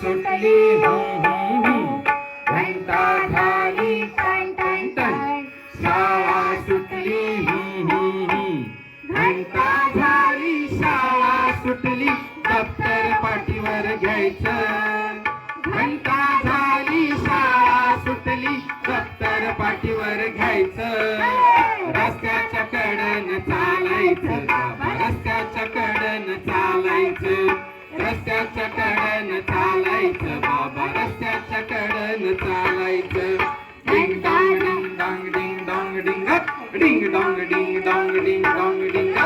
सुटली हम्म, घंटा झाली टन टन टन शाळा सुटली हम्म, घंटा झाली शाळा सुटली दप्तर पाठीवर घ्यायचं. घंटा झाली शाळा सुटली दप्तर पाठीवर घ्यायचं. रस्त्याच्या कडन चालायचं रस्त्याच्या कडन चालायचं. रस्त्याच्या कडन चालायचं. डिंग डिंग डिंग डिंग डिंग डिंग डिंग डिंग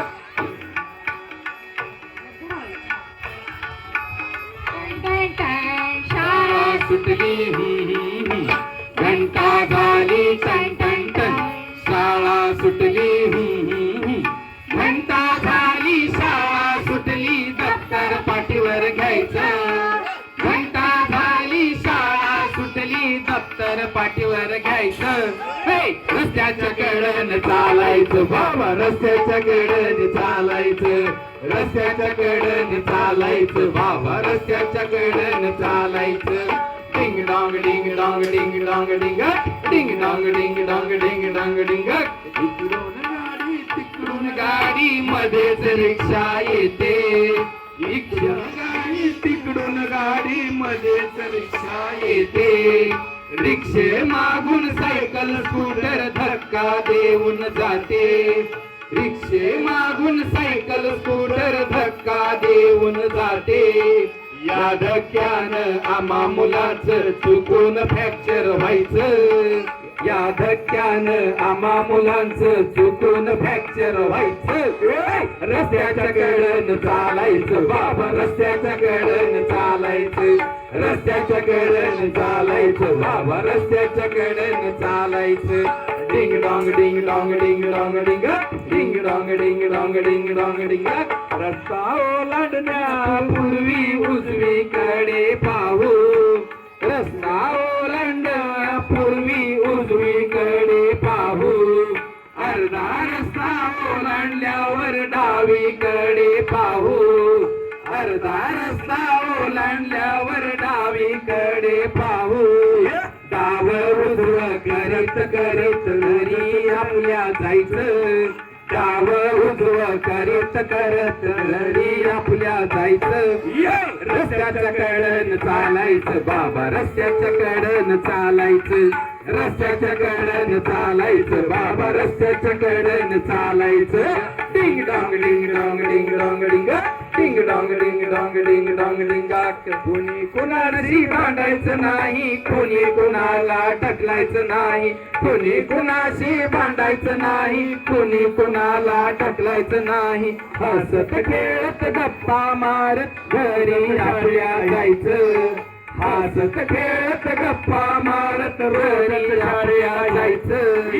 शाळा सुटली हम्म, हम्म, घंटा झाली टन टन टन. शाळा सुटली हम्म, हम्म, घंटा झाली शाळा सुटली. दप्तर पाठीवर घ्यायचं. दप्तर पाठीवर घ्यायचं. हे, रस्त्याच्या कडन चालायचं. बाबा रस्त्याच्या कडन चालायचं. रस्त्याच्या कडन चालायचं. बाबा रस्त्याच्या कडन चालायचं. Ding dong ding dong ding dong ding ding dong ding dong ding dong ding इकडून गाडी तिकडून गाडी मध्येच रिक्षा येते. इकडून गाडी तिकडून गाडी मध्येच रिक्षा येते. रिक्षे मागून सायकल स्कूटर धक्का देऊन जाते. रिक्षे मागून सायकल स्कूटर धक्का देऊन जाते. या धक्क्यानं आम्हा मुलाचं चुकून फ्रॅक्चर व्हायचं. या धक्क्यानं आम्हा मुलांचं चुकून फ्रॅक्चर व्हायचं. रस्त्याच्या कडन चालायचं. बाबा रस्त्याच्या कडन चालायचं. रस्त्याच्या कडन चालायचं. बाबा रस्त्याच्या कडन चालायचं. Ding dong ding dong ding dong ding ding dong ding dong ding dong ding रस्ता ओलांडण्यापूर्वी उजवीकडे पाहू. रस्ता अर्धा रस्ता ओलांडल्यावर डावीकडे पाहू. अर्धा रस्ता ओलांडल्यावर डावीकडे पाहू. डाव उजव करत करत घरी आपल्या जायचं. डाव उजव करत करत घरी आपल्या जायचं. रस्त्याचं कळण चालायचं बाबा रस्त्याचं कडन चालायचं. रस्त्याच्या कडेन चालायचं बाबा रस्त्याच्या कडेन चालायचं ding dong ding dong ding dong ding ding dong ding dong ding dong ding कोणी कुणाशी भांडायचं नाही कोणी कुणाला टकलायचं नाही कोणी कुणाशी भांडायचं नाही कोणी कुणाला टकलायचं नाही हसत खेळत गप्पा मारत घरी आपल्या जायचं हसत खेळत गप्पा मारत घरी जायचं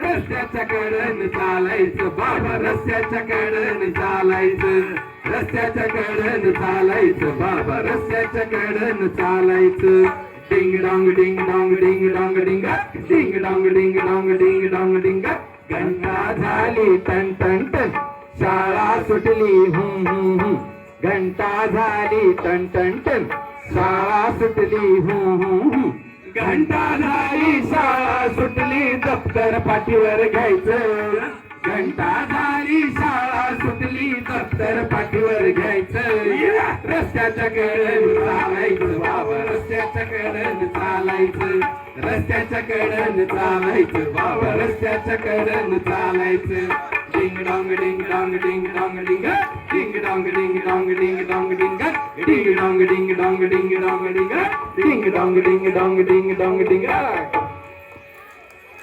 रस्त्याच्या कडन चालायचं. बाबा रस्त्याच्या कडन चालायचं. रस्त्याच्या कडन चालायचं. बाबा रस्त्याच्या कडन चालायचं. Ding dong ding dong ding dong ding ding dong ding dong ding dong ding. घंटा झाली टन टन टन. शाळा सुटली हु हम्म हम्म घंटा झाली टन टन टन. शाळा सुटली घंटाधारी घंटा झाली शाळा सुटली दप्तर पाठीवर घ्यायचं. घंटा झाली शाळा सुटली दप्तर पाठीवर घ्यायचं. रस्त्याच्या कडन चालायचं बाबा रस्त्याच्या कडन चालायचं. रस्त्याच्या कडन चालायचं बाबा रस्त्याच्या कडन चालायचं. Ding dong ding dong ding dong ding ding dong ding dong ding dong ding ding dong ding dong ding dong ding ding dong ding dong ding dong ding dong